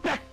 Back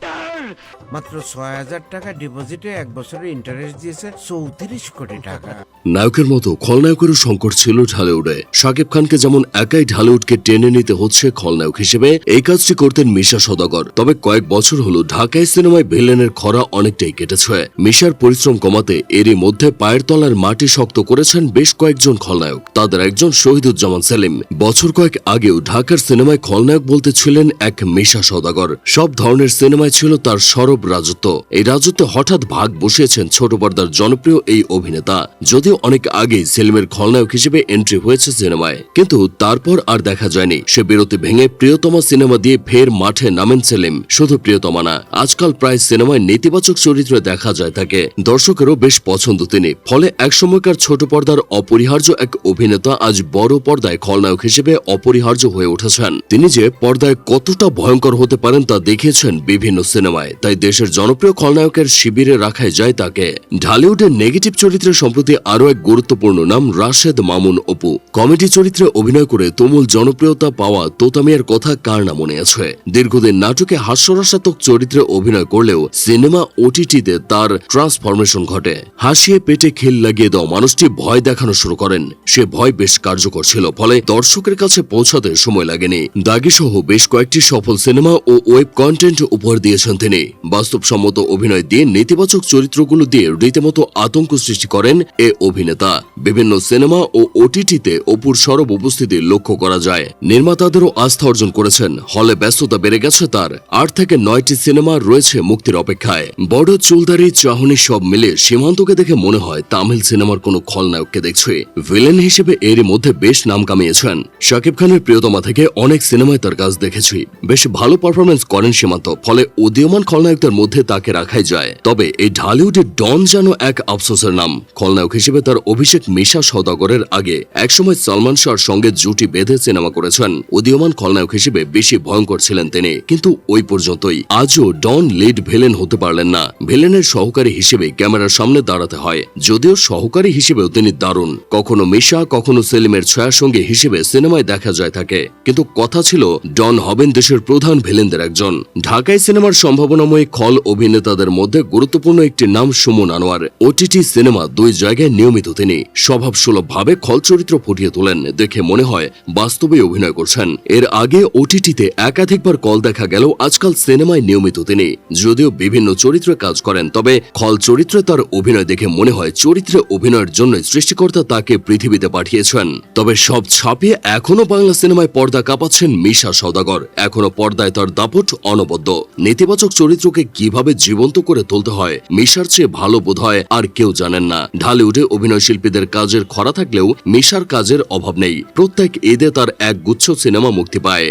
মাত্র ছয় হাজার টাকা ডিপোজিটে এক বছরের ইন্টারেস্ট দিয়েছে চৌত্রিশ কোটি টাকা। নায়কের মতো খলনায়কেরও সংকট ছিল ঢালিউডে। শাকিব খানকে যেমন একাই ঢালিউডকে টেনে নিতে হচ্ছে খলনায়ক হিসেবে, এই কাজটি করতেন মিশা সদাগর। তবে কয়েক বছর হলো ঢাকায় সিনেমায় ভিলেনের খরা অনেকটাই কেটেছে। মিশার পরিশ্রম কমাতে এরই মধ্যে পায়ের তলার মাটি শক্ত করেছেন বেশ কয়েকজন খলনায়ক। তাদের একজন শহীদুজ্জামান সেলিম। বছর কয়েক আগেও ঢাকার সিনেমায় খলনায়ক বলতে ছিলেন এক মিশা সদাগর। সব ধরনের সিনেমায় ছিল তার সরব রাজত্ব। এই রাজত্বে হঠাৎ ভাগ বসিয়েছেন ছোট পর্দার জনপ্রিয় এই অভিনেতা। যদিও অনেক আগেই সেলিমের খলনায়ক হিসেবে এন্ট্রি হয়েছে সিনেমায়। কিন্তু তারপর আর দেখা যায়নি। সে বিরতি ভেঙে প্রিয়তমা সিনেমা দিয়ে ফের মাঠে নামেন সেলিম। শুধু প্রিয়তমা না, আজকাল প্রায় সিনেমায় নেতিবাচক চরিত্রে দেখা যায় তাকে। দর্শকেরও বেশ পছন্দ তিনি। ফলে একসময়কার ছোট পর্দার অপরিহার্য এক অভিনেতা আজ বড় পর্দায় খলনায়ক হিসেবে অপরিহার্য হয়ে উঠেছেন। তিনি যে পর্দায় কতটা ভয়ঙ্কর হতে পারেন তা দেখিয়েছেন বিভিন্ন সিনেমায়। তাই দেশের জনপ্রিয় খলনায়কের শিবিরে রাখাই যায় তাকে। ঢালিউডের নেগেটিভ চরিত্রে সম্প্রতি আরও এক গুরুত্বপূর্ণ নাম রাশেদ মামুন অপু। কমেডি চরিত্রে অভিনয় করে তুমুল জনপ্রিয়তা পাওয়া তোতামিয়ার কথা কার না মনে আছে? দীর্ঘদিন নাটকে হাস্যরসাত্মক চরিত্রে অভিনয় করলেও সিনেমা ওটিটিতে তার ট্রান্সফরমেশন ঘটে। হাসিয়ে পেটে খিল লাগিয়ে দেওয়া মানুষটি ভয় দেখানো শুরু করেন। সে ভয় বেশ কার্যকর ছিল, ফলে দর্শকের কাছে পৌঁছাতে সময় লাগেনি। দাগি সহ বেশ কয়েকটি সফল সিনেমা ও ওয়েব কন্টেন্ট উপহার দিয়েছেন তিনি। বাস্তবসম্মত অভিনয় দিয়ে নেতিবাচক চরিত্রগুলো দিয়ে রীতিমতো আতঙ্ক সৃষ্টি করেন এ অভিনেতা। বিভিন্ন সিনেমা ও ওটিটিতে অপুর সরব উপস্থিতি লক্ষ্য করা যায়। নির্মাতাদেরও আস্থা অর্জন করেছেন। হলে ব্যস্ততা বেড়ে গেছে তার। আট থেকে নয়টি সিনেমা রয়েছে মুক্তির অপেক্ষায়। বড় চুলদারি, চাহনি সব মিলে সীমান্তকে দেখে মনে হয় তামিল সিনেমার কোনো খলনায়ককে দেখছে। ভিলেন হিসেবে এরই মধ্যে বেশ নাম কামিয়েছেন। শাকিব খানের প্রিয়তমা থেকে অনেক সিনেমায় তার কাজ দেখেছি। বেশ ভালো পারফরমেন্স করেন সীমান্ত, ফলে উদীয়মান খলনায়কদের মধ্যে তাকে রাখাই যায়। তবে এই ঢালিউডের ডন যেন এক আফসোসের নাম। খলনায়ক হিসেবে তার অভিষেক মিশা সদাগরের আগে একসময় সালমান শাহর সঙ্গে জুটি বেঁধে সিনেমা করেছেন। উদীয়মান খলনায়ক হিসেবে বেশি ভয়ঙ্কর ছিলেন তিনি। কিন্তু ওই পর্যন্তই। আজও ডন লিড ভিলেন হতে পারলেন না। ভিলেনের সহকারী হিসেবে ক্যামেরার সামনে দাঁড়াতে হয়। যদিও সহকারী হিসেবেও তিনি দারুণ। কখনো মিশা, কখনো সেলিমের ছায়ার সঙ্গে হিসেবে সিনেমায় দেখা যায় থাকে। কিন্তু কথা ছিল, ডন হবেন দেশের প্রধান ভিলেনদের একজন। ঢাকায় সিনেমার সম্ভাবনাময়ী খল অভিনেতাদের মধ্যে গুরুত্বপূর্ণ একটি নাম সুমন আনোয়ার। ওটিটি সিনেমা দুই জায়গায় নিয়মিত তিনি। স্বভাব সুলভ ভাবে খল চরিত্র ফুটিয়ে তোলেন। দেখে মনে হয় বাস্তবে অভিনয় করছেন। এর আগে ওটিটিতে একাধিকবার কল দেখা গেল আজকাল সিনেমায় নিয়মিত তিনি। যদিও বিভিন্ন চরিত্রে কাজ করেন, তবে খল চরিত্রে তার অভিনয় দেখে মনে হয়, চরিত্রে অভিনয়ের জন্য সৃষ্টিকর্তা তাকে পৃথিবীতে পাঠিয়েছেন। তবে সব ছাপিয়ে এখনও বাংলা সিনেমায় পর্দা কাঁপাচ্ছেন মিশা সদাগর এখনও পর্দায় তার দাপট অনবদ্য। নেতিবাচক চরিত্রকে কীভাবে জীবন্ত করে তুলতে হয়, মিশার চেয়ে ভালো বোধ হয় আর কেউ জানেন না। ঢালিউডে অভিনয় শিল্পীদের কাজের খরা থাকলেও মিশার কাজের অভাব নেই। প্রত্যেক ঈদে তার এক গুচ্ছ সিনেমা মুক্তি পায়।